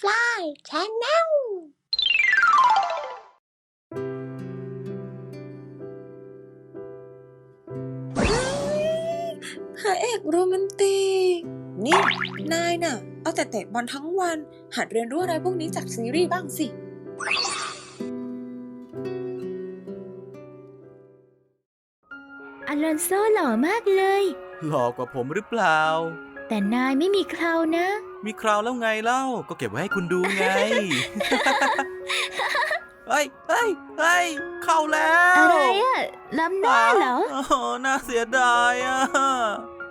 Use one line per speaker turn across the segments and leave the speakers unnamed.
Fly Channel
พระเอกโรแมนติก นี่ นายน่ะ เอาแต่เตะบอลทั้งวัน หัดเรียนรู้อะไรพวกนี้จากซีรีส์บ้างสิ
อลอนโซหล่อมากเลย
หลอกกว่าผมหรือเปล่า
แต่นายไม่มีเคราวนะ
มีคราวแล้วไงเล่า ก็เก็บไว้ให้คุณดูไง เฮ้ยเฮ้ยเฮ้ยเข้าแล้ว
อะไรอะล้ำหน้าเหรอ
โอ้โหน่าเสียดายอะ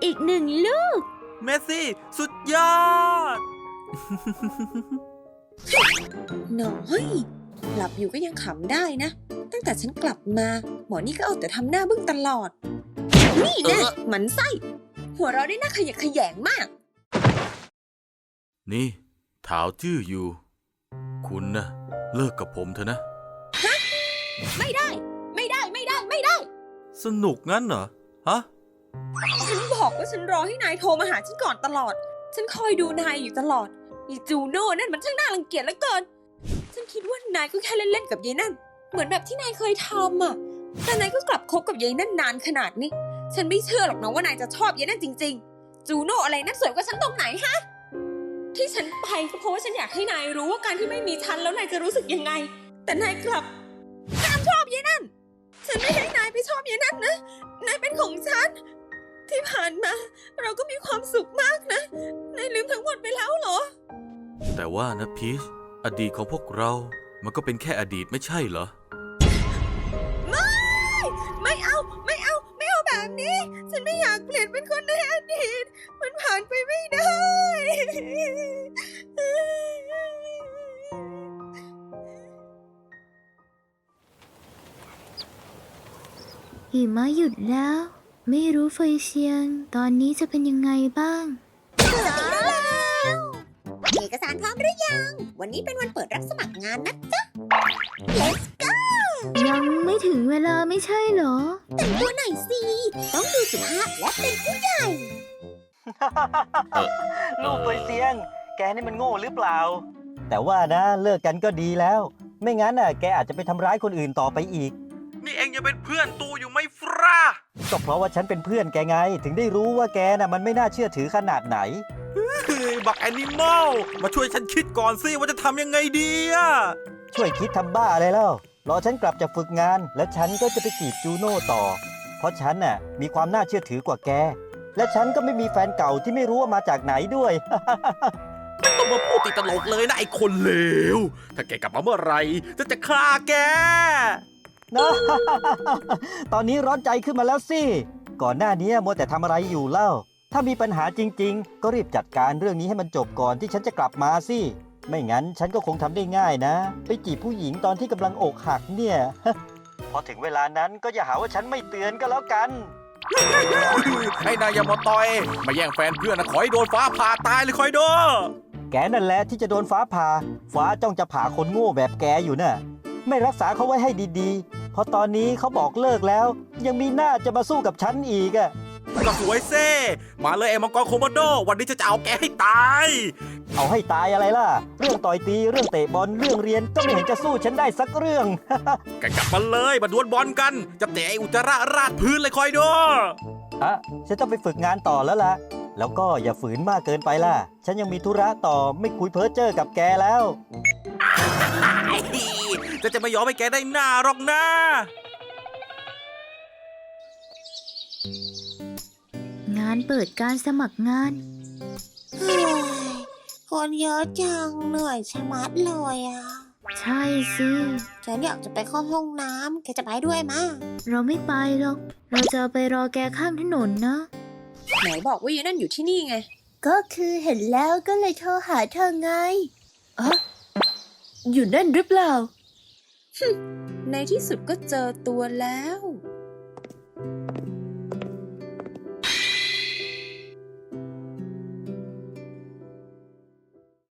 อีกหนึ่งลูก
เมสซี่ สุดยอด
หน่อยหลับอยู่ก็ยังขำได้นะ ตั้งแต่ฉันกลับมา หมอนี่ก็เอาแต่ทำหน้าบึ้งตลอด นี่แน่
เออ
หมันไส้ หัวเราะได้น่าขยะแขยงมาก
นี่ถาวจื้ออยู่ คุณนะเลิกกับผมเถอะนะ
ไม่ได้ ไม่ได้ไม่ได้ไม่ได้
สนุกงั้นเหรอ ฮะ
ฉันบอกว่าฉันรอให้นายโทรมาหาฉันก่อนตลอด ฉันคอยดูนายอยู่ตลอดอีจูโน่นั่นมันช่างน่ารังเกียจเหลือเกิน ฉันคิดว่านายก็แค่เล่นๆกับยายนั่น เหมือนแบบที่นายเคยทำอะ แต่นายก็กลับคบกับยายนั่นนานขนาดนี้ ฉันไม่เชื่อหรอกนะว่านายจะชอบยายนั่นจริง ๆ จูโน่อะไรนั่นสวยกว่าฉันตรงไหนฮะ ที่ฉันไปก็เพราะว่าฉันอยากให้นายรู้ว่าการที่ไม่มีฉันแล้วนายจะรู้สึกยังไง แต่นายกลับตามชอบยายนั่น ฉันไม่ให้นายไปชอบยายนั่นนะ นายเป็นของฉัน ที่ผ่านมา เราก็มีความสุขมากนะ นายลืมทั้งหมดไปแล้วเหรอ
แต่ว่านะพีชอดีตของพวกเรา มันก็เป็นแค่อดีตไม่ใช่เหรอ
แบบนี้ ฉันไม่อยากเปลี่ยนเป็นคนในอดีต มันผ่านไปไม่ได้
หิมะหยุดแล้ว ไม่รู้เฟยเซียง ตอนนี้จะเป็นยังไงบ้าง
เอกสารพร้อมหรือยัง วันนี้เป็นวันเปิดรับสมัครงานนะจ๊ะ Let's go
ยังไม่ถึงเวลาไม่ใช่เหรอ
แต่งตัวหน่อยสิต้อง ดูสุภาพและเป็นผู้ใหญ่
ลูกเฟยเซียง แกนี่มันโง่หรือเปล่า แต่ว่านะเลิกกันก็ดีแล้ว ไม่งั้นน่ะแกอาจจะไปทำร้ายคนอื่นต่อไปอีก
นี่เองยังเป็นเพื่อนตูอยู่ไหมฟรา
ก็เพราะว่าฉันเป็นเพื่อนแกไง ถึงได้รู้ว่าแกน่ะมันไม่น่าเชื่อถือขนาดไหน
เฮ้ยบักแอนิมอลมาช่วยฉันคิดก่อนสิว่าจะทำยังไงดีอะ
ช่วยคิดทำบ้าอะไรแล้วรอฉันกลับจากฝึกงาน แล้วฉันก็จะไปจีบจูโน่ต่อเพ ราะฉันน่ะมีความน่าเชื่อถือกว่าแก และฉันก็ไม่มีแฟนเก่าที่ไม่รู้ว่ามาจากไหนด้วย
ต้องมาพูดติดตลกเลยนะไอ้คนเลว ถ้าแกกลับมาเมื่อไหรจะจะฆ่าแก
นะ ตอนนี้ร้อนใจขึ้นมาแล้วสิ ก่อนหน้านี้มัวแต่ทำอะไรอยู่เล่า ถ้ามีปัญหาจริง ๆ ก็รีบจัดการเรื่องนี้ให้มันจบก่อนที่ฉันจะกลับมาสิ ไม่งั้นฉันก็คงทำได้ง่ายนะ ไปจีบผู้หญิงตอนที่กำลังอกหักเนี่ยพ อถึงเวลานั้นก็อย่าหาว่าฉันไม่เตือนก็แล้วกัน
ไอ้นายอยามาต่อย มาแย่งแฟนเพื่อนนะขอให้โดนฟ้าผ่าตายเลยคอยดู
แกนั่นแหละที่จะโดนฟ้าผ่า ฟ้าจ้องจะผ่าคนโง่แบบแกอยู่น่ะ ไม่รักษาเขาไว้ให้ดีๆ เพราะตอนนี้เขาบอกเลิกแล้ว ยังมีหน้าจะมาสู้กับฉันอีกอะ
ก็สวยเซ่มาเลยไอ้มังกรโคโมโด วันนี้จะจะเอาแกให้ตาย
เอาให้ตายอะไรล่ะ เรื่องต่อยตีเรื่องเตะบอลเรื่องเรียนก็ไม่เห็นจะสู้ฉันได้สักเรื่อง
แกกลับมาเลยมาดวลบอลกัน จะเตะไอ้อุจจาระราดพื้นเลยคอยดู
อะฉันต้องไปฝึกงานต่อแล้วล่ะ แล้วก็อย่าฝืนมากเกินไปล่ะ ฉันยังมีธุระต่อไม่คุยเพ้อเจ้อกับแกแล้ว
ไอ้จะจะไม่ยอมให้แกได้หน้าหรอกนะ
งานเปิดการสมัครงาน
เฮ้ยคนเยอะจังเหนื่อยชะมัดเลยอะ
ใช่สิ
ฉันอยากจะไปเข้าห้องน้ำแกจะไปด้วยมะ
เราไม่ไปหรอก เราจะไปรอแกข้างถนนนะ
ไหนบอกว่ายายนั่นอยู่ที่นี่ไง
ก็คือเห็นแล้วก็เลยโทรหาเธอไงอะอยู่นั่นหรือเปล่า
ในที่สุดก็เจอตัวแล้ว